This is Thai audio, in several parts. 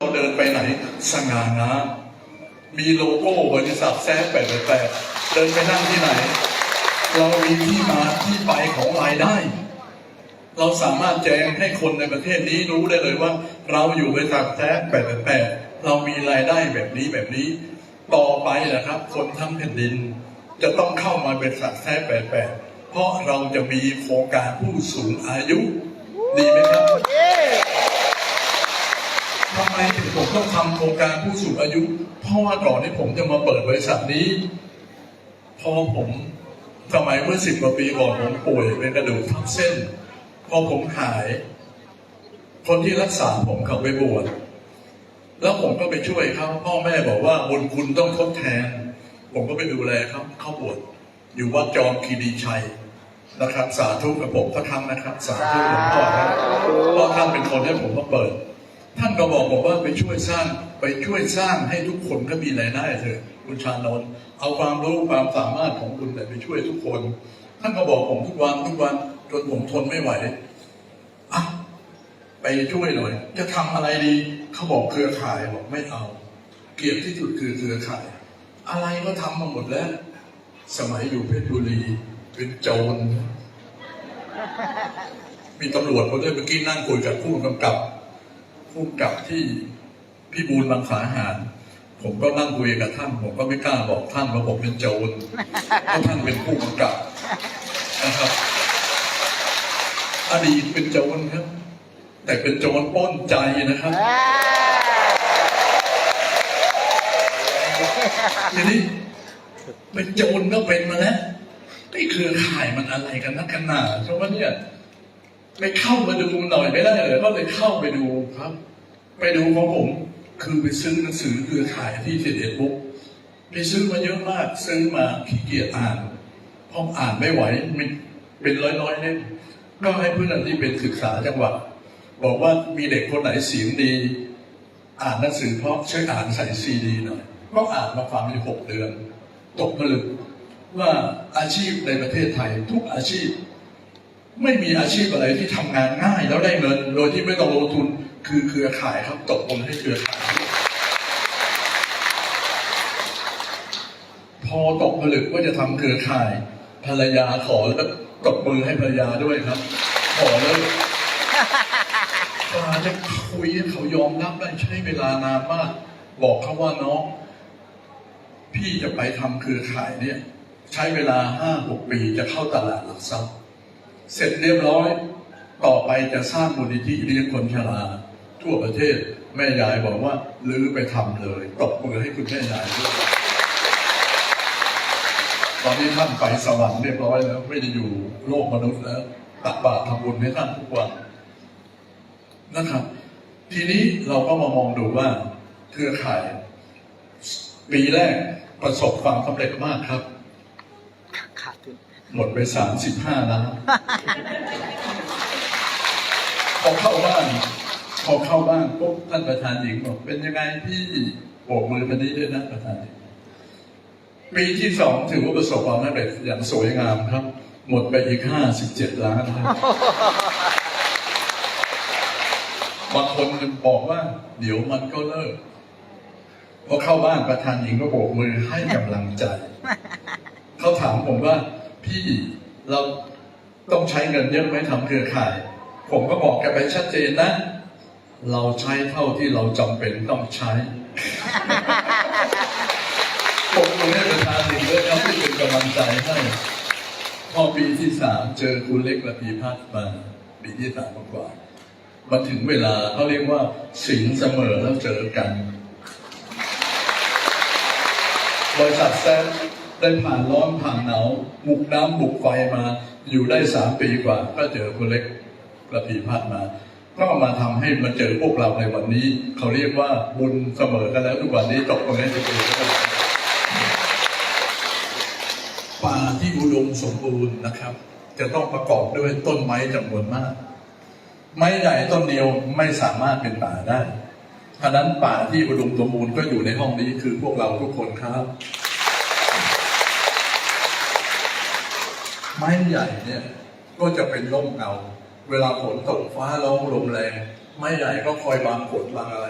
เราเดินไปไหนสง่างามมีโลโก้บริษัทแซ่แปดแปดเดินไปนั่งที่ไหน เรามีที่มาที่ไปของรายได้ เราสามารถแจ้งให้คนในประเทศนี้รู้ได้เลยว่า เราอยู่บริษัทแซ่แปดแปดเรามีรายได้แบบนี้แบบนี้ ต่อไปนะครับ คนทั้งแผ่นดิน จะต้องเข้ามาบริษัทแซ่แปดแปดเพราะเราจะมีโครงการผู้สูงอายุ ดีไหมครับ ทำไมถึงผมต้องทำโครงการผู้สูงอายุ เพราะว่าก่อนที่ผมจะมาเปิดบริษัทนี้ พอผมสมัยเมื่อสิบกว่าปีก่อนผมป่วยเป็นกระดูกทับเส้น พอผมหาย คนที่รักษาผมเขาไปบวชแล้วผมก็ไปช่วยเขาพ่อแม่บอกว่าบุญคุณต้องทดแทน ผมก็ไปดูแลเขาเข้าบวชอยู่วัดจอมคีรีชัยนะครับ สาธุกับผมสักครั้งนะครับ สาธุหลวงพ่อครับเพราะท่านเป็นคนให้ผมมาเปิด ท่านก็บอกผมว่าไปช่วยสร้างไปช่วยสร้างให้ทุกคนก็มีรายได้เถอะคุณชานนท์เอาความรู้ความสามารถของคุณแต่ไปช่วยทุกคน ท่านก็บอกผมทุกวันทุกวันจนผมทนไม่ไหวอะไปช่วยหน่อย จะทำอะไรดีเขาบอกเครือข่ายบอกไม่เอา เกลียดที่สุดคือเครือข่าย อะไรก็ทำมาหมดแล้ว สมัยอยู่เพชรบุรีเป็นโจรมีตำรวจคนนี้เมื่อกี้นั่งคุยกับผู้กำกับ ผู้กำกับที่พี่บูลบางขาหาร ผมก็นั่งคุยกับท่าน ผมก็ไม่กล้าบอกท่านว่าผมเป็นโจรเพราะท่านเป็นผู้กำกับนะครับอดีตเป็นโจรครับ แต่เป็นโจรปล้นใจนะครับทีนี้เป็นโจรก็เป็นมาแล้วไอ้เครือข่ายมันอะไรกันนักกันหนาเพราะว่าเนี่ยไปเข้ามาดูหน่อยไม่ได้เลยก็เลยเข้าไปดูครับ ไปดูของผม คือไปซื้อหนังสือเครือข่ายที่เฟดเดบุ๊กไปซื้อมาเยอะมาก ซื้อมาขี้เกียจอ่านเพราะอ่านไม่ไหวมีเป็นร้อยๆเล่มก็ให้เพื่อนที่เป็นศึกษาจังหวัดบอกว่ามีเด็กคนไหนเสียงดี อ่านหนังสือเพราะช่วยอ่านใส่ซีดีหน่อยก็อ่านมาฟังอยู่หกเดือน ตกผลึกว่าอาชีพในประเทศไทยทุกอาชีพ ไม่มีอาชีพอะไรที่ทำงานง่ายแล้วได้เงิน โดยที่ไม่ต้องลงทุนคือเครือข่ายครับตกลงให้เครือข่าย พอตกผลึกว่าจะทำเครือข่าย ภรรยาขอแล้วตบมือให้ภรรยาด้วยครับ ขอเลยกว่าจะคุยให้เขายอมรับได้ใช้เวลานานมาก บอกเขาว่าน้องพี่จะไปทำเครือข่ายเนี่ย ใช้เวลาห้าหกปีจะเข้าตลาดหลักทรัพย์ เสร็จเรียบร้อย ต่อไปจะสร้างมูลนิธิเลี้ยงคนชราทั่วประเทศแม่ยายบอกว่าลื้อไปทำเลยตบมือให้คุณแม่ยายด้วยตอนนี้ท่านไปสวรรค์เรียบร้อยแล้ว ไม่ได้อยู่โลกมนุษย์แล้วตักบาตรทำบุญให้ท่านทุกวันนะครับ ทีนี้เราก็มามองดูว่าเครือข่าย ปีแรกประสบความสำเร็จมากครับ หมดไปสามสิบห้าล้านพอเข้าบ้านพอเข้าบ้านปุ๊บท่านประธานหญิงบอก เป็นยังไงพี่โบกมือมานี้ด้วยนะประธานหญิงปีที่สองถือว่าประสบความสำเร็จอย่างสวยงามครับ หมดไปอีกห้าสิบเจ็ดล้านครับบางคนบอกว่า เดี๋ยวมันก็เลิกพอเข้าบ้านประธานหญิงก็โบกมือให้กำลังใจ เขาถามผมว่า พี่เราต้องใช้เงินเยอะไหมทำเครือข่าย ผมก็บอกแกไปชัดเจนนะ เราใช้เท่าที่เราจำเป็นต้องใช้ ผมคงให้ประธานหนึ่งด้วยครับที่เป็นกำลังใจให้พอปีที่สามเจอคุณเล็กและพีพัฒน์มาปีที่สามกว่ามาถึงเวลาเขาเรียกว่าสิงเสมอแล้วเจอกัน บริษัทแซม ได้ผ่านร้อนผ่านหนาวบุกน้ำบุกไฟมา อยู่ได้สามปีกว่า ก็เจอคุณเล็กกระพีพัฒน์มาก็มาทำให้มาเจอพวกเราในวันนี้ เขาเรียกว่าบุญเสมอกันแล้วทุกวันนี้ตกตรงนี้จะเป็นป่าที่อุดมสมบูรณ์นะครับ จะต้องประกอบด้วยต้นไม้จำนวนมาก ไม้ใหญ่ต้นเดียวไม่สามารถเป็นป่าได้ฉะนั้นป่าที่อุดมสมบูรณ์ก็อยู่ในห้องนี้คือพวกเราทุกคนครับ ไม้ใหญ่เนี่ยก็จะเป็นร่มเงา เวลาฝนตกฟ้าร้องลมแรง ไม้ใหญ่ก็คอยบังฝนบังอะไร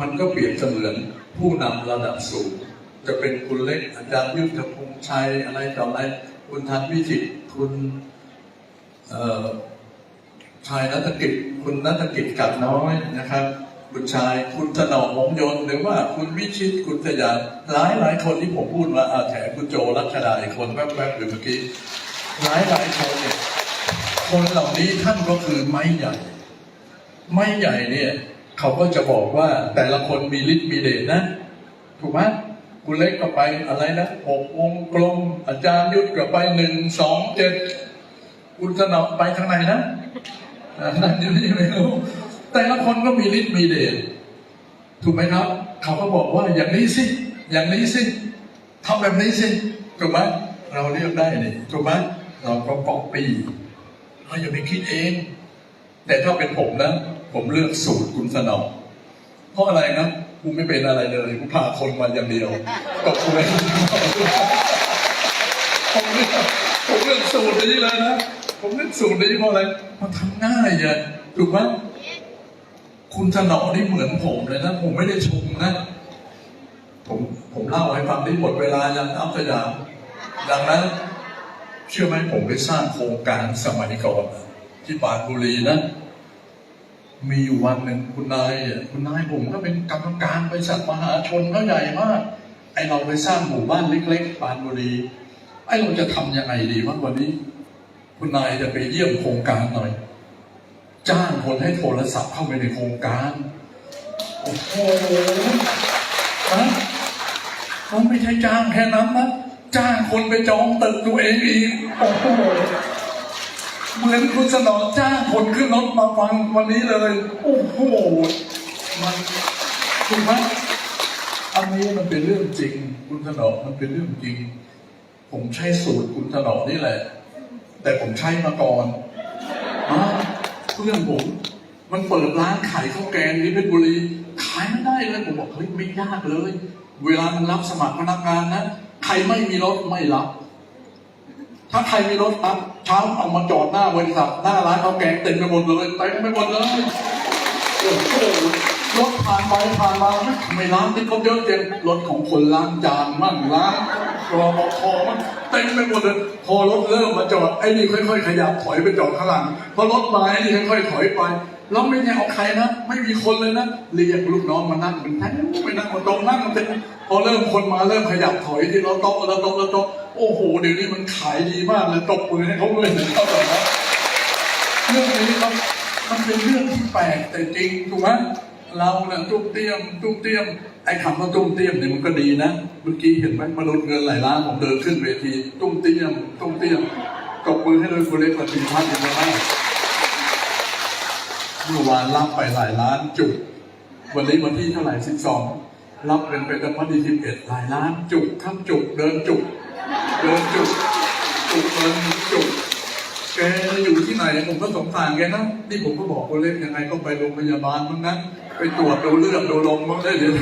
มันก็เปรียบเสมือนผู้นำระดับสูง จะเป็นคุณเล็กอาจารย์ยุทธพงษ์ชัยอะไรต่ออะไร คุณทันวิจิตคุณชายนัฐกิจ คุณนัฐกิจกัดน้อยนะครับ คุณชายคุณถนอมหงยนหรือว่าคุณวิชิตคุณสยามหลายหลายคนที่ผมพูดมาอาแถมคุณโจรัชดาอีกคนแวบๆอยู่เมื่อกี้ หลายหลายคนเนี่ยคนเหล่านี้ท่านก็คือไม้ใหญ่ ไม่ใหญ่เนี่ย เขาก็จะบอกว่าแต่ละคนมีฤทธิ์มีเดชนะ ถูกไหมคุเล็กก็ไปอะไรนะหกวงกลม อาจารย์ยุทธก็ไปหนึ่งสองเจ็ดคุณสนอไปทางไหนนะนั่นยู่นี่ไม่รู้แต่ละคนก็มีฤทธิ์มีเดชถูกไหมครับ เขาก็บอกว่าอย่างนี้สิ อย่างนี้สิทำแบบนี้สิถูกไหมเราเรียกได้นี่ถูกไหม เราก็ก๊อปปี้เราอย่าไปคิดเอง แต่ถ้าเป็นผมนะ ผมเลือกสูตรคุณสนองเพราะอะไรนะกูไม่เป็นอะไรเลยกูพาคนมาอย่างเดียวตบกูเลยผมเลือกผมเลือกสูตรนี้เลยนะผมเลือกสูตรนี้เพราะอะไรมันทำง่ายอะถูกไหมคุณสนองนี่เหมือนผมเลยนะ ผมไม่ได้ชมนะ ผมผมเล่าให้ฟังที่หมดเวลายังอัพสยามดังนั้น ชื่อไหมผมไปสร้างโครงการสมัยก่อนที่ปานบุรีนะมีอยู่วันหนึ่งคุณนายคุณนายผมก็เป็นกรรมการบริษัทมหาชนก็ใหญ่มากไอเราไปสร้างหมู่บ้านเล็กๆปานบุรีไอเราจะทำยังไงดีวะวันนี้ คุณนายจะไปเยี่ยมโครงการหน่อย จ้างคนให้โทรศัพท์เข้าไปในโครงการโอ้โหนะเขาไม่ใช่จ้างแค่นั้นนะ จ้างคนไปจองตึกตัวเองอีกโอ้โหเหมือนคุณสนองจ้างคนขึ้นรถมาฟังวันนี้เลย โอ้โหมันถูกไหมอันนี้มันเป็นเรื่องจริง คุณสนองมันเป็นเรื่องจริง ผมใช้สูตรคุณสนองนี่แหละ แต่ผมใช้มาก่อนอ่าเพื่อนผม มันเปิดร้านขายข้าวแกงที่เพชรบุรีขายไม่ได้เลยผมบอกเฮ้ยไม่ยากเลย เวลามันรับสมัครพนักงานนะ ใครไม่มีรถไม่รับ ถ้าใครมีรถปั๊บเช้าเอามาจอดหน้าบริษัทหน้าร้านข้าแกงเต็มไปหมดเลยเต็มไปหมดเลยโอ้โหรถผ่านไปผ่านมาไมร้านนี้เขาเยอะจังรถของคนล้างจานมั่งล้างรอปภมั่งเต็มไปหมดเลยพอรถเริ่มมาจอดไอ้นี่ค่อย ๆ ขยับถอยไปจอดข้างหลังพอรถมาไอ้นี่ค่อยๆถอยไป แล้วไม่ได้เอาใครนะไม่มีคนเลยนะเรียกลูกน้องมานั่งเป็นแถวไปนั่งบนโต๊ะนั่งกันเต็มพอเริ่มคนมาเริ่มขยับถอยที่เราโต๊ะแล้วโต๊ะแล้วโต๊ะโอ้โหเดี๋ยวนี้มันขายดีมากเลยตบมือให้เขาเลยนะครับแบบนั้นเรื่องนี้ครับมันเป็นเรื่องที่แปลกแต่จริงถูกไหมเราเนี่ยตุ้มเตี้ยมตุ้มเตี้ยมไอ้คำว่าตุ้มเตี้ยมเนี่ยมันก็ดีนะเมื่อกี้เห็นไหมมนุษย์เงินหลายล้านผมเดินขึ้นเวทีตุ้มเตี้ยมตุ้มเตี้ยมตบมือให้เลยคุณเล็กปฏิพัฒน์อย่างมาก เมื่อวานรับไปหลายล้านจุกวันนี้วันที่เท่าไหร่สิบสองรับเป็นไปตั้งวันที่สิบเอ็ดหลายล้านจุกข้ามจุกเดินจุก เดินจุกจุกเดินจุกแกอยู่ที่ไหนผมก็สงสารแกนะนี่ผมก็บอกคนเล็กยังไงก็ไปโรงพยาบาลมั้งนะไปตรวจดูเลือดดูลมมั้งได้เดี๋ยว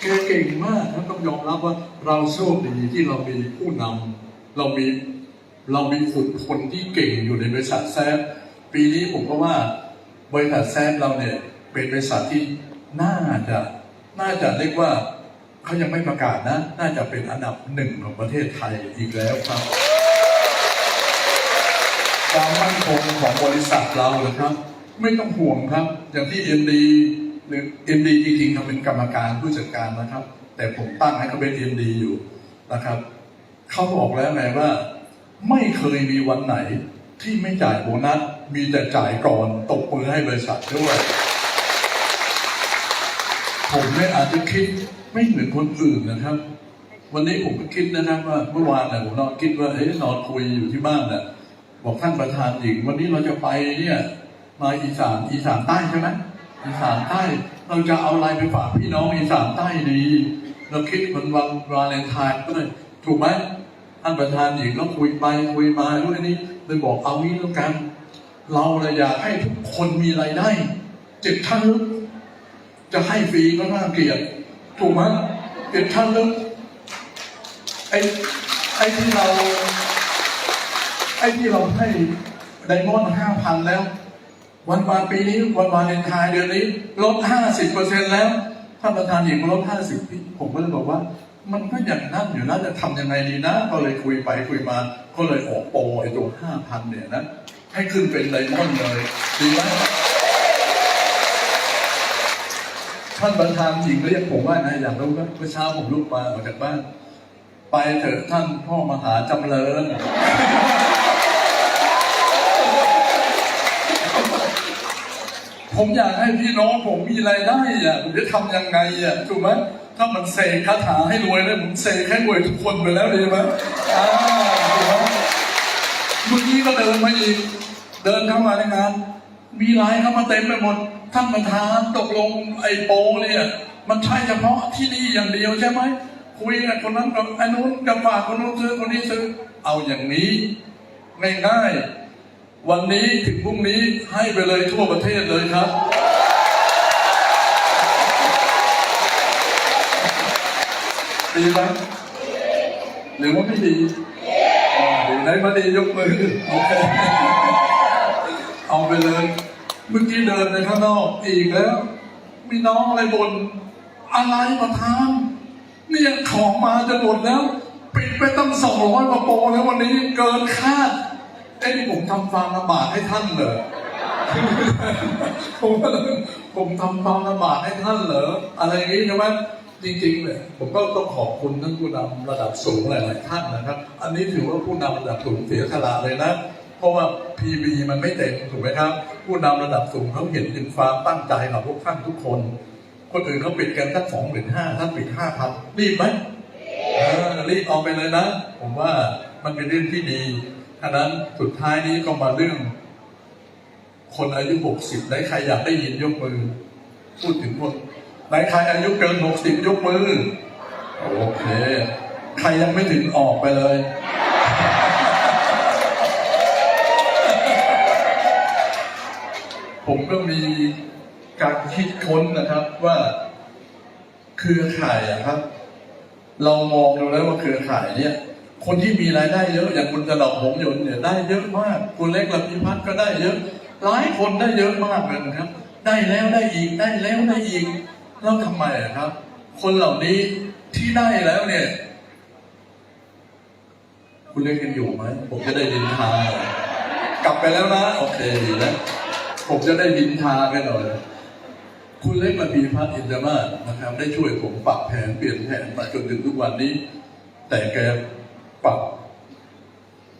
แกเก่งมากแล้วต้องยอมรับว่าเราโชคดีที่เรามีผู้นำเรามี เรามีขุดคนที่เก่งอยู่ในบริษัทแซฟปีนี้ผมก็ว่าบริษัทแซฟเราเนี่ยเป็นบริษัทที่น่าจะน่าจะเรียกว่าเขายังไม่ประกาศนะ น่าจะเป็นอันดับหนึ่งของประเทศไทยอีกแล้วครับความมั่นคงของบริษัทเราเลยครับ ไม่ต้องห่วงครับ อย่างที่เอ็นดีหรือเอ็นดีจริงๆเขาเป็นกรรมการผู้จัดการนะครับ แต่ผมตั้งให้เขาเป็นเอ็นดีอยู่นะครับเขาบอกแล้วไงว่า ไม่เคยมีวันไหนที่ไม่จ่ายโบนัส มีแต่จ่ายก่อนตกมือให้บริษัทด้วย ผมเนี่ยอาจจะคิดไม่เหมือนคนอื่นนะครับ วันนี้ผมก็คิดนะครับว่าเมื่อวานน่ะผมนอนคิดว่าเอ๊ะนอนคุยอยู่ที่บ้านน่ะบอกท่านประธานหญิง วันนี้เราจะไปเนี่ยมาอีสานอีสานใต้ใช่ไหมอีสานใต้เราจะเอาอะไรไปฝากพี่น้องอีสานใต้ดี เราคิดวันวันวาเลนไทน์ก็เลยถูกไหม ท่านประธานหญิงเราคุยไปคุยมาด้วยนี่เลยบอกเอางี้แล้วกัน เราเลยอยากให้ทุกคนมีรายได้เจ็ดท่านลึกจะให้ฟรีก็น่าเกลียดถูกไหมเกลียดท่านลึกไอ้ไอ้ที่เราไอ้ที่เราให้ไดมอนด์ห้าพันแล้ว วันวานปีนี้วันวาเลนไทน์เดือนนี้ลดห้าสิบเปอร์เซ็นต์แล้วท่านประธานหญิงลดห้าสิบผมก็เลยบอกว่า มันก็อย่างนั้นอยู่นะจะทำยังไงดีนะ ก็เลยคุยไปคุยมา ก็เลยออกโปรไอ้ตัวห้าพันเนี่ยนะ ให้ขึ้นเป็นไดมอนด์เลย ดีไหมท่านประธานหญิงเรียกผมว่านะอยากรู้ว่าเมื่อเช้าผมลุกมาออกจากบ้าน ไปเถอะท่านพ่อมหาจำเริญผมอยากให้พี่น้องผมมีรายได้อะผมจะทำยังไงอะถูกไหม ถ้ามันเสกคาถาให้รวยเลยผมเสกให้รวยทุกคนไปแล้วดีไหมอ่าถูกไหมเมื่อกี้ก็เดินมาอีก เดินเข้ามาในงาน มีไลน์เข้ามาเต็มไปหมด ท่านประธานตกลงไอ้โปรเนี่ย มันใช่เฉพาะที่นี่อย่างเดียวใช่ไหม คุยกับคนนั้นกับไอ้นู้นกับฝากคนนู้นซื้อคนนี้ซื้อ เอาอย่างนี้ง่ายๆวันนี้ถึงพรุ่งนี้ให้ไปเลยทั่วประเทศเลยครับ ดีไหมหรือว่าไม่ดีอ่าดีไหนมาดียกมือโอเคเอาไปเลย เมื่อกี้เดินในข้างนอกอีกแล้ว มีน้องอะไรบน อะไรมาทำเนี่ยของมาจะหมดแล้ว ปิดไปตั้งสองร้อยกว่าโปรแล้ววันนี้เกินคาดเอ้นี่ผมทำฟาร์มระบาดให้ท่านเหรอผมผมทำฟาร์มระบาดให้ท่านเหรอ อะไรอย่างนี้ใช่ไหม จริงๆเลยผมก็ต้องขอบคุณท่านผู้นำระดับสูงหลายๆท่านนะครับ อันนี้ถือว่าผู้นำระดับสูงเสียสละเลยนะ เพราะว่า PB มันไม่เต็มถูกไหมครับ ผู้นำระดับสูงเขาเห็นถึงความตั้งใจของพวกท่านทุกคน คนอื่นเขาปิดกันสักสองหรือห้าท่านปิดห้าพันรีบไหมรีบเอาไปเลยนะ ผมว่ามันเป็นเรื่องที่ดีฉะนั้นสุดท้ายนี้ก็มาเรื่อง คนอายุหกสิบไหนใครอยากได้ยินยกมือ พูดถึงคน นใครอายุเกินหกสิบยกมือ โอเค ใครยังไม่ถึงออกไปเลยผมก็มีการคิดค้นนะครับว่าเครือข่ายอะครับ เรามองดูแล้วว่าเครือข่ายเนี่ย คนที่มีรายได้เยอะอย่างคุณกระดอกหงยนต์เนี่ยได้เยอะมากคุณเล็กลำพิพัฒน์ก็ได้เยอะหลายคนได้เยอะมากเลยนะครับ ได้แล้วได้อีกได้แล้วได้อีก แล้วทำไมอะครับ คนเหล่านี้ที่ได้แล้วเนี่ย คุณเล็กยังอยู่ไหมผมจะได้ดินทา กลับไปแล้วนะ โอเคดีแล้วผมจะได้ดินทากันหน่อยคุณเล็กมาพีพัฒน์อินเตอร์มาศนะครับ ได้ช่วยผมปรับแผนเปลี่ยนแผนมาจนถึงทุกวันนี้ แต่แกปรับ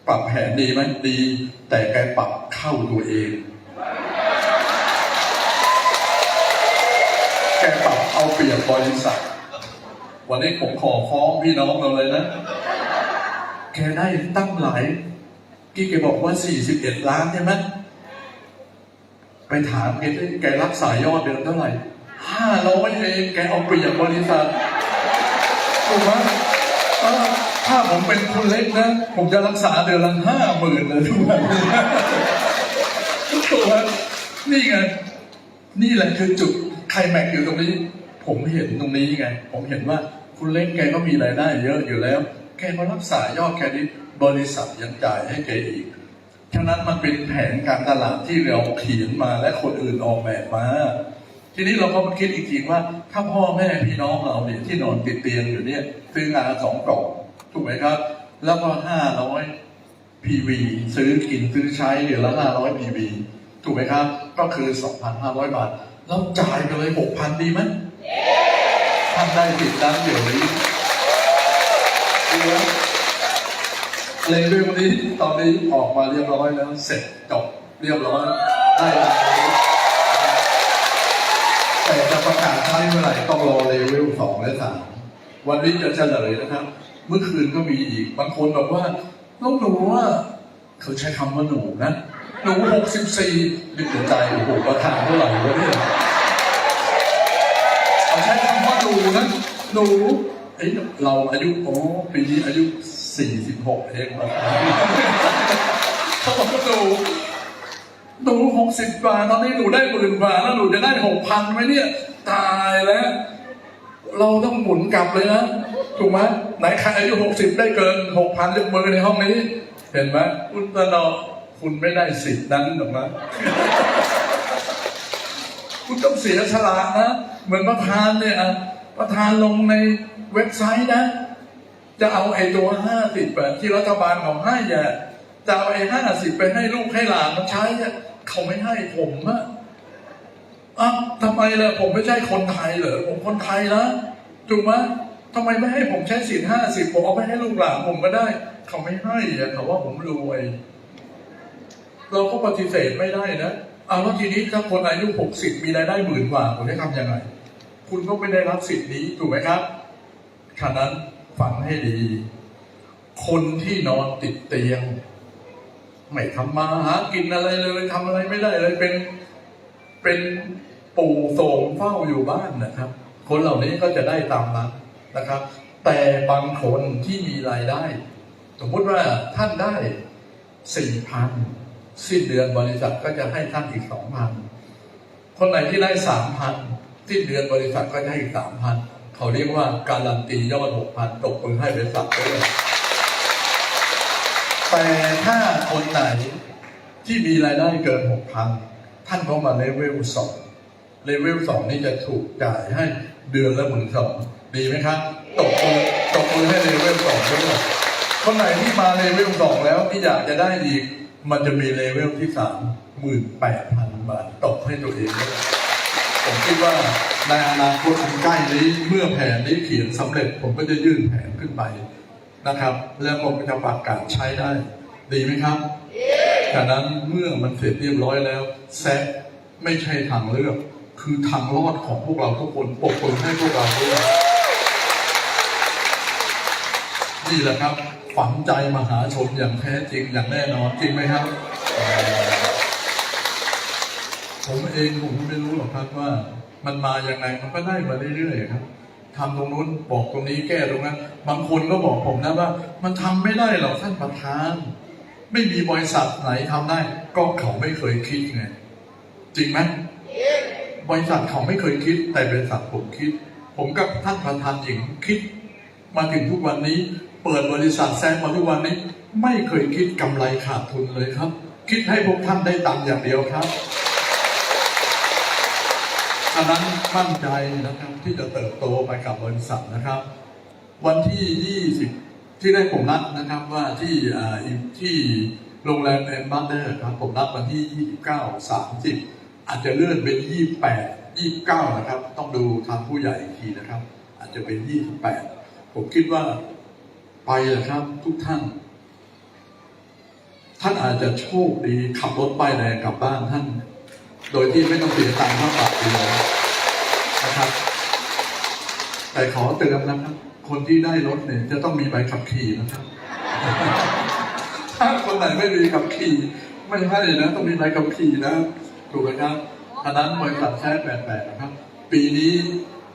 ปรับแผนดีไหมดี แต่แกปรับเข้าตัวเอง แกปรับเอา เปรียบบริษัทวันนี้ผมขอฟ้องพี่น้องเราเลยนะ แกได้ตั้งหลายกี่แกบอกว่า 41 ล้านใช่ไหมไปถามแกดิแกรักษายอดเดือนเท่าไหร่ห้าร้อยเอง แกเอาเปรียบบริษัทถูกไหมถ้าผมเป็นคุณเล็กนะ ผมจะรักษาเดือนละห้าหมื่นเลยทุกวันถูกไหมนี่ไง นี่แหละคือจุดไคลแม็กอยู่ตรงนี้ ผมเห็นตรงนี้ไง ผมเห็นว่าคุณเล็กแกก็มีรายได้เยอะอยู่แล้ว แกมารักษายอดแค่นี้บริษัทยังจ่ายให้แกอีก ฉะนั้นมันเป็นแผนการตลาดที่เราเขียนมาและคนอื่นออกแบบมา ทีนี้เราก็มาคิดอีกทีว่า ถ้าพ่อแม่พี่น้องเราเนี่ยที่นอนติดเตียงอยู่เนี่ยซื้องานสองกล่องถูกไหมครับ แล้วก็ห้าร้อย PV ซื้อกินซื้อใช้เดือนละห้าร้อย PV ถูกไหมครับ ก็คือสองพันห้าร้อยบาทแล้วจ่ายไปเลยหกพันดีไหม ท่านได้ติดตั้งเดี๋ยวนี้ดีไหมเลเวลนี้ตอนนี้ออกมาเรียบร้อยแล้วเสร็จจบเรียบร้อยได้แล้วแต่จะประกาศใช้เมื่อไหร่ต้องรอเลเวลสองและสามวันนี้จะเฉลยนะครับ เมื่อคืนก็มีอีกบางคนบอกว่าน้องหนูว่าเขาใช้คำว่าหนูนะหนูหกสิบสี่นึกในใจโอ้โหประธานเท่าไหร่วะเนี่ย เขาใช้คำว่าหนูนะหนูเอ้ยเราอายุโอ้ปีนี้อายุ 46 เองนะเขาบอกว่าหนูหนู60กว่าตอนนี้หนูได้หมื่นกว่าแล้วหนูจะได้6,000ไหมเนี่ย ตายแล้ว เราต้องหมุนกลับเลยนะถูกไหมไหนใครอายุ 60 ได้เกิน 6,000ยกมือในห้องนี้ เห็นไหมอุตนอคุณไม่ได้สิทธิ์นั้นหรอกนะต้องเสียสละนะ เหมือนประธานเนี่ยอะประธานลงในเว็บไซต์นะ จะเอาไอ้ตัวห้าสิบที่รัฐบาลเขาให้อ่จะเอาไอ้ห้าสิบไปให้ลูกให้หลานมันใช้อะเขาไม่ให้ผมอะอ้าวทำไมล่ะผมไม่ใช่คนไทยเหรอผมคนไทยนะถูกไหมทำไมไม่ให้ผมใช้สินห้าสิบผมเอาไปให้ลูกหลานผมก็ได้ เขาไม่ให้อะเขาว่าผมรวย เราก็ปฏิเสธไม่ได้นะเอาแล้วทีนี้ถ้าคนอายุหกสิบมีรายได้หมื่นกว่าคุณจะทำยังไง คุณก็ไม่ได้รับสิทธิ์นี้ถูกไหมครับฉะนั้นฟังให้ดี คนที่นอนติดเตียง ไม่ทำมาหากินอะไรเลยทำอะไรไม่ได้เลยเป็นเป็นปู่โสมเฝ้าอยู่บ้านนะครับ คนเหล่านี้ก็จะได้ตามนั้นนะครับ แต่บางคนที่มีรายได้ สมมติว่าท่านได้สี่พันสิ้นเดือนบริษัทก็จะให้ท่านอีกสองพันคนไหนที่ได้สามพัน สิ้นเดือนบริษัทก็จะให้อีกสามพันเขาเรียกว่าการันตียอดหกพันตกมือให้บริษัทด้วยแต่ถ้าคนไหนที่มีรายได้เกินหกพันท่านก็มาเลเวลสองเลเวลสองนี่จะถูกจ่ายให้เดือนละหมื่นสองดีไหมครับตกมือตกมือให้เลเวลสองด้วยคนไหนที่มาเลเวลสองแล้วที่อยากจะได้อีก มันจะมีเลเวลที่สามหมื่นแปดพันบาทตกให้ตัวเองด้วย ผมคิดว่าในอนาคตอันใกล้นี้เมื่อแผนนี้เขียนสำเร็จ ผมก็จะยื่นแผนขึ้นไปนะครับ แล้วผมก็จะประกาศใช้ได้ ดีไหมครับฉะนั้นเมื่อมันเสร็จเรียบร้อยแล้วแซะไม่ใช่ทางเลือกคือทางรอดของพวกเราทุกคนปกป้องให้พวกเราด้วยนี่แหละครับ ฝังใจมหาชนอย่างแท้จริงอย่างแน่นอนจริงไหมครับ ผมเองผมไม่รู้หรอกครับว่า มันมาอย่างไงมันก็ได้มาเรื่อยๆครับทำตรงนู้นบอกตรงนี้แก้ตรงนั้นบางคนก็บอกผมนะว่า มันทำไม่ได้หรอกท่านประธาน ไม่มีบริษัทไหนทำได้ ก็เขาไม่เคยคิดไงจริงไหมบริษัทเขาไม่เคยคิด แต่บริษัทผมคิด ผมกับท่านประธานหญิงคิด มาถึงทุกวันนี้ เปิดบริษัทแซงมาทุกวันนี้ ไม่เคยคิดกำไรขาดทุนเลยครับ คิดให้พวกท่านได้ตังค์อย่างเดียวครับ อันนั้นมั่นใจนะครับที่จะเติบโตไปกับบริษัทนะครับ วันที่ 20 ที่ได้ผมนัดนะครับว่าที่อ่าที่โรงแรมเอ็มบัตเตอร์ครับผมนัดวันที่ 29 30 อาจจะเลื่อนเป็น 28 29 นะครับ ต้องดูทางผู้ใหญ่อีกทีนะครับ อาจจะเป็น 28 ผมคิดว่าไปนะครับทุกท่าน ท่านอาจจะโชคดีขับรถป้ายแดงกลับบ้านท่าน โดยที่ไม่ต้องเสียตังค์ค่าปรับเลยนะครับ แต่ขอเตือนนะครับ คนที่ได้รถเนี่ย จะต้องมีใบขับขี่นะครับ ถ้าคนไหนไม่มีขับขี่ ไม่ให้นะต้องมีใบขับขี่นะ ถูกไหมครับอันนั้นบริษัทแท้แปดแปดนะครับ ปีนี้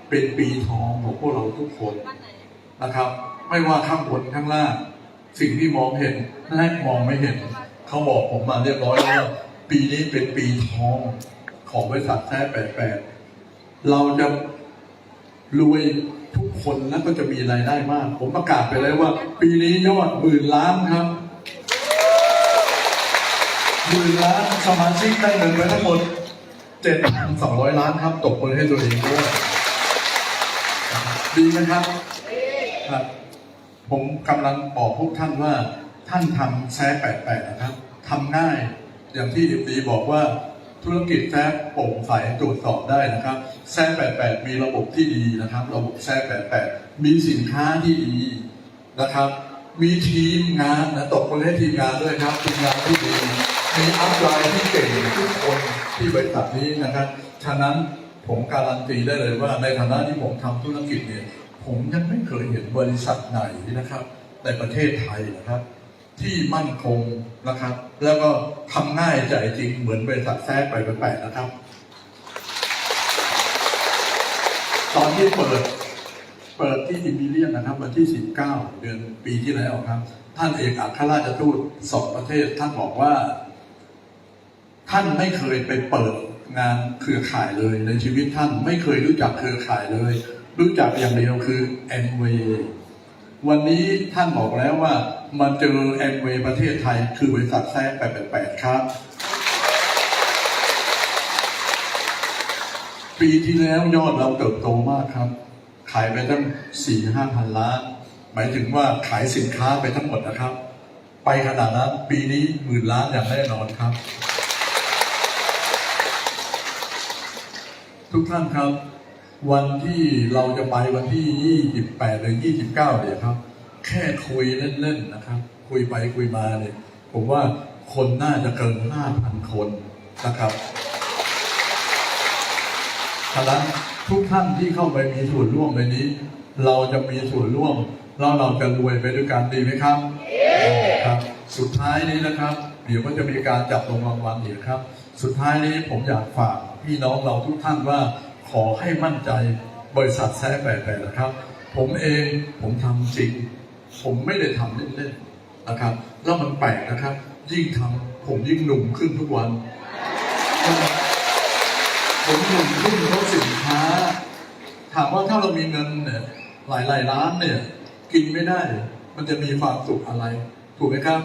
เป็นปีทองของพวกเราทุกคนนะครับ ไม่ว่าข้างบนข้างล่าง สิ่งที่มองเห็นและมองไม่เห็น เขาบอกผมมาเรียบร้อยแล้วว่า ปีนี้เป็นปีทองของบริษัทแท้แปดแปดเราจะรวยทุกคนแล้วก็จะมีรายได้มาก ผมประกาศไปแล้วว่า ปีนี้ยอดหมื่นล้านครับหมื่นล้านสมาชิกได้เงินไปทั้งหมดเจ็ดพันสองร้อยล้านครับ ตกมือให้ตัวเองด้วยดีไหมครับครับผมกำลังบอกพวกท่านว่า ท่านทำแซ่แปดๆนะครับทำง่าย อย่างที่เอ็มดีบอกว่าธุรกิจแซ่โปร่งใสตรวจสอบได้นะครับแซ่88 มีระบบที่ดีนะครับ ระบบแซ่88 มีสินค้าที่ดีนะครับ มีทีมงานนะตกมือให้ทีมงานด้วยครับทีมงานที่ดีมีอัพไลน์ที่เก่งทุกคนที่บริษัทนี้นะครับ ฉะนั้นผมการันตีได้เลยว่าในฐานะที่ผมทำธุรกิจเนี่ย ผมยังไม่เคยเห็นบริษัทไหนนะครับ ในประเทศไทยนะครับ ที่มั่นคงนะครับ แล้วก็ทำง่ายใจจริงเหมือนบริษัทแท้ไปแปนะครับ ตอนที่เปิดเปิดที่อิมพีเรียนนะครับ วันที่ 19 เดือนปีที่แล้วครับ ท่านเอกอัครราชทูตสองประเทศ ท่านบอกว่า ท่านไม่เคยไปเปิดงานเครือข่ายเลยในชีวิตท่านไม่เคยรู้จักเครือข่ายเลย รู้จักอย่างเดียวคือแอนเวย์ วันนี้ท่านบอกแล้วว่ามาเจอแอนเวย์ประเทศไทย คือบริษัทแท้888ครับ ปีที่แล้วยอดเราเติบโตมากครับ ขายไปตั้งสี่ห้าพันล้าน หมายถึงว่าขายสินค้าไปทั้งหมดนะครับ ไปขนาดนั้นปีนี้หมื่นล้านอย่างแน่นอนครับ ทุกท่านครับ วันที่เราจะไปวันที่ 28 หรือ 29 เนี่ยครับ แค่คุยเล่นๆนะครับ คุยไปคุยมาเนี่ย ผมว่าคนน่าจะเกิน 5,000 คนนะครับฉะนั้นทุกท่านที่เข้าไปมีส่วนร่วมในนี้ เราจะมีส่วนร่วมแล้วเราจะรวยไปด้วยกันดีไหมครับครับ สุดท้ายนี้นะครับ เดี๋ยวก็จะมีการจับรางวัลรางวัลอีกครับ สุดท้ายนี้ผมอยากฝากพี่น้องเราทุกท่านว่า ขอให้มั่นใจบริษัทแซ่แปดนะครับ ผมเองผมทำจริง ผมไม่ได้ทำเล่นๆนะครับ แล้วมันแปลกนะครับ ยิ่งทำผมยิ่งหนุ่มขึ้นทุกวัน ผมหนุ่มขึ้นเพราะสินค้า ถามว่าถ้าเรามีเงินเนี่ยหลายหลายล้านเนี่ย กินไม่ได้ มันจะมีความสุขอะไร ถูกไหมครับ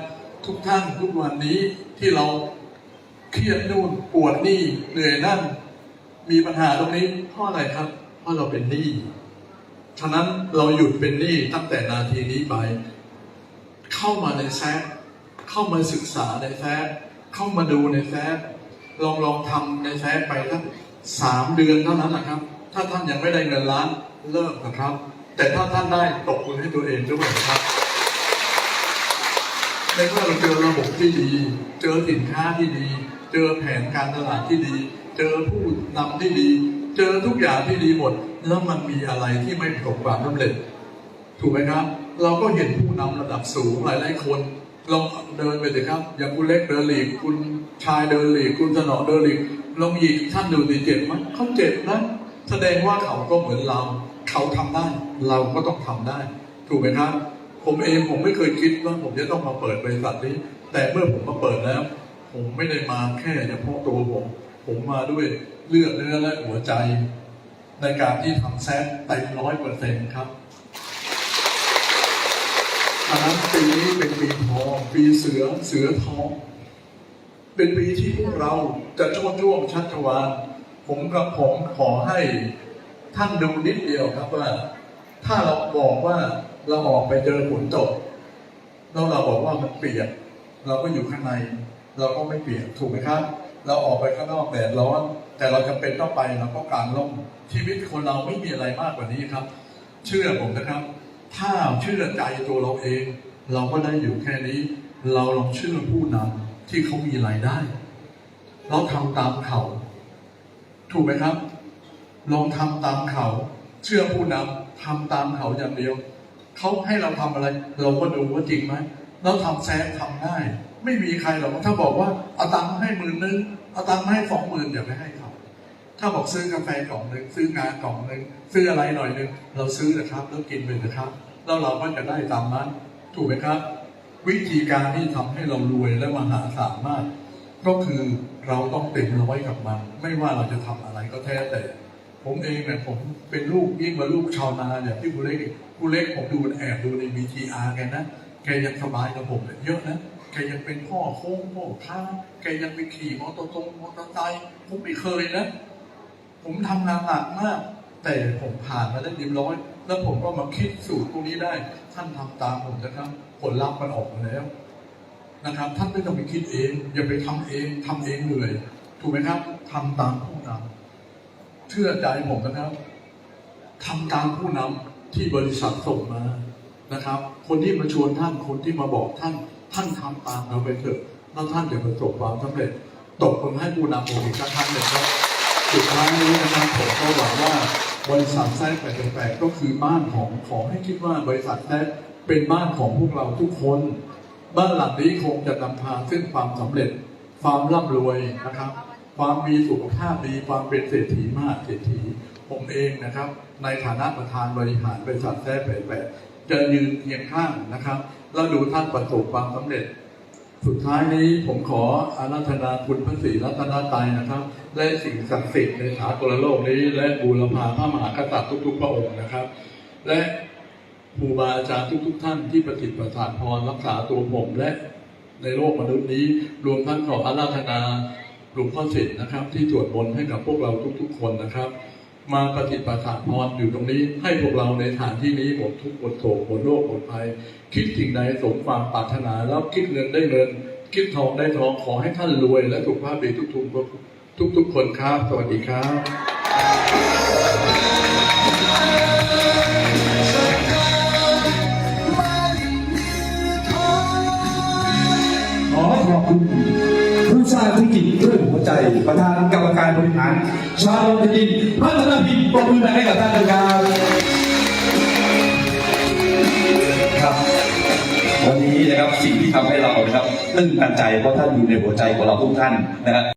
ทุกท่านทุกวันนี้ที่เราเครียดนู่นปวดนี่เหนื่อยนั่น มีปัญหาตรงนี้เพราะอะไรครับ เพราะเราเป็นหนี้ฉะนั้นเราหยุดเป็นหนี้ตั้งแต่นาทีนี้ไปเข้ามาในแซฟเข้ามาศึกษาในแซฟเข้ามาดูในแซฟลองลองทำในแซฟไปสักสามเดือนเท่านั้นนะครับ ถ้าท่านยังไม่ได้เงินล้านเลิกนะครับ แต่ถ้าท่านได้ตกคุณให้ตัวเองด้วยนะครับในเมื่อเราเจอระบบที่ดี เจอสินค้าที่ดี เจอแผนการตลาดที่ดี เจอผู้นำที่ดี เจอทุกอย่างที่ดีหมด แล้วมันมีอะไรที่ไม่ประสบความสำเร็จ ถูกไหมครับ เราก็เห็นผู้นำระดับสูงหลายหลายคนลองเดินไปเลยครับ อย่างคุณเล็กเดินหลีกคุณชายเดินหลีกคุณสนอเดินหลีกลองหยิกท่านดูสิเจ็บไหมเขาเจ็บนะแสดงว่าเขาก็เหมือนเรา เขาทำได้ เราก็ต้องทำได้ ถูกไหมครับ ผมเองผมไม่เคยคิดว่าผมจะต้องมาเปิดบริษัทนี้ แต่เมื่อผมมาเปิดแล้ว ผมไม่ได้มาแค่เฉพาะตัวผม ผมมาด้วยเลือดเนื้อและหัวใจ ในการที่ทำแซฟเต็มร้อยเปอร์เซ็นต์ครับอันนั้นปีนี้เป็นปีทองปีเสือเสือทอง เป็นปีที่พวกเราจะโชดช่วงชัชวานผมกับผมขอให้ท่านดูนิดเดียวครับว่า ถ้าเราบอกว่าเราออกไปเจอฝนตกแล้วเราบอกว่ามันเปียก เราก็อยู่ข้างใน เราก็ไม่เปียกถูกไหมครับ เราออกไปข้างนอกแดดร้อน แต่เราจำเป็นต้องไปเราก็กางร่มชีวิตคนเราไม่มีอะไรมากกว่านี้ครับ เชื่อผมนะครับ ถ้าเชื่อใจตัวเราเอง เราก็ได้อยู่แค่นี้ เราลองเชื่อผู้นำที่เขามีรายได้ เราทำตามเขา ถูกไหมครับ ลองทำตามเขา เชื่อผู้นำทำตามเขาอย่างเดียวเขาให้เราทำอะไร เราก็ดูว่าจริงไหมเราทำแซฟทำได้ ไม่มีใครหรอกถ้าบอกว่าเอาตังค์มให้หมื่นนึงเอาตังค์มให้สองหมื่นอย่าไปให้เขาถ้าบอกซื้อกาแฟกล่องหนึ่งซื้องากล่องหนึ่งซื้ออะไรหน่อยหนึ่งเราซื้อนะครับ แล้วกินไปนะครับ แล้วเราก็จะได้ตามนั้น ถูกไหมครับ วิธีการที่ทำให้เรารวยและมหาศาลมาก ก็คือเราต้องเต็มร้อยกับมัน ไม่ว่าเราจะทำอะไรก็แท้แต่ ผมเองเนี่ยผมเป็นลูกยิ่งกว่าลูกชาวนาเนี่ยพี่บุเล็กกบุเล็กผมดูแอบดูใน VTR แกนะแกยังสบายกับผมเนี่ยเยอะนะ แกยังเป็นพ่อโค้งพ่อค้าแกยังไปขี่มอเตอร์ตรงมอเตอร์ไซค์ผมไม่เคยนะ ผมทำงานหนักมาก แต่ผมผ่านมาได้เรียบร้อย แล้วผมก็มาคิดสูตรพวกนี้ได้ ท่านทำตามผมนะครับ ผลลัพธ์มันออกมาแล้วนะครับ ท่านไม่ต้องไปคิดเอง อย่าไปทำเองทำเองเหนื่อย ถูกไหมครับทำตามผู้นำเชื่อใจผมนะครับทำตามผู้นำที่บริษัทส่งมานะครับ คนที่มาชวนท่านคนที่มาบอกท่าน ท่านทำตามเราไปเถอะแล้วท่านจะประสบความสำเร็จ ตกคนให้ผู้นำผมอีกครั้งหนึ่งครับสุดท้ายนี้นะครับผมก็หวังว่าบริษัทแท้แปดแปดก็คือบ้านของขอให้คิดว่าบริษัทแท้เป็นบ้านของพวกเราทุกคน บ้านหลังนี้คงจะนำพาซึ่งความสำเร็จ ความร่ำรวยนะครับ ความมีสุขภาพดีความเป็นเศรษฐีมากเศรษฐีผมเองนะครับ ในฐานะประธานบริหารบริษัทแท้แปดแปด จะยืนเคียงข้างนะครับ แล้วดูท่านประสบความสำเร็จ สุดท้ายนี้ผมขออาราธนาคุณพระศรีรัตนตรัยนะครับ และสิ่งศักดิ์สิทธิ์ในสากลโลกนี้ และบูรพาพระมหากษัตริย์ทุก ๆ พระองค์นะครับ และครูบาอาจารย์ทุก ๆ ท่านที่ประสิทธิ์ประทานพรรักษาตัวผมและในโลกมนุษย์นี้ รวมทั้งขออาราธนาหลวงพ่อสิทธิ์นะครับ ที่สวดมนต์ให้กับพวกเราทุก ๆ คนนะครับ มาปฏิปทาพรอยู่ตรงนี้ ให้พวกเราในฐานที่นี้หมดทุกข์หมดโศกหมดโรคหมดภัยคิดสิ่งใดสมความปรารถนาแล้วคิดเงินได้เงิน คิดทองได้ทองขอให้ท่านรวยและสุขภาพดีทุกทุกทุกทุกคนครับ สวัสดีครับ ประธานกรรมการบริหารชาวโรงดินพัฒนาพิมพ์ปรบมือหน่อยให้กับท่านด้วยครับครับวันนี้นะครับสิ่งที่ทำให้เรานะครับ ตึ้งตันใจเพราะท่านอยู่ในหัวใจของเราทุกท่านนะครับ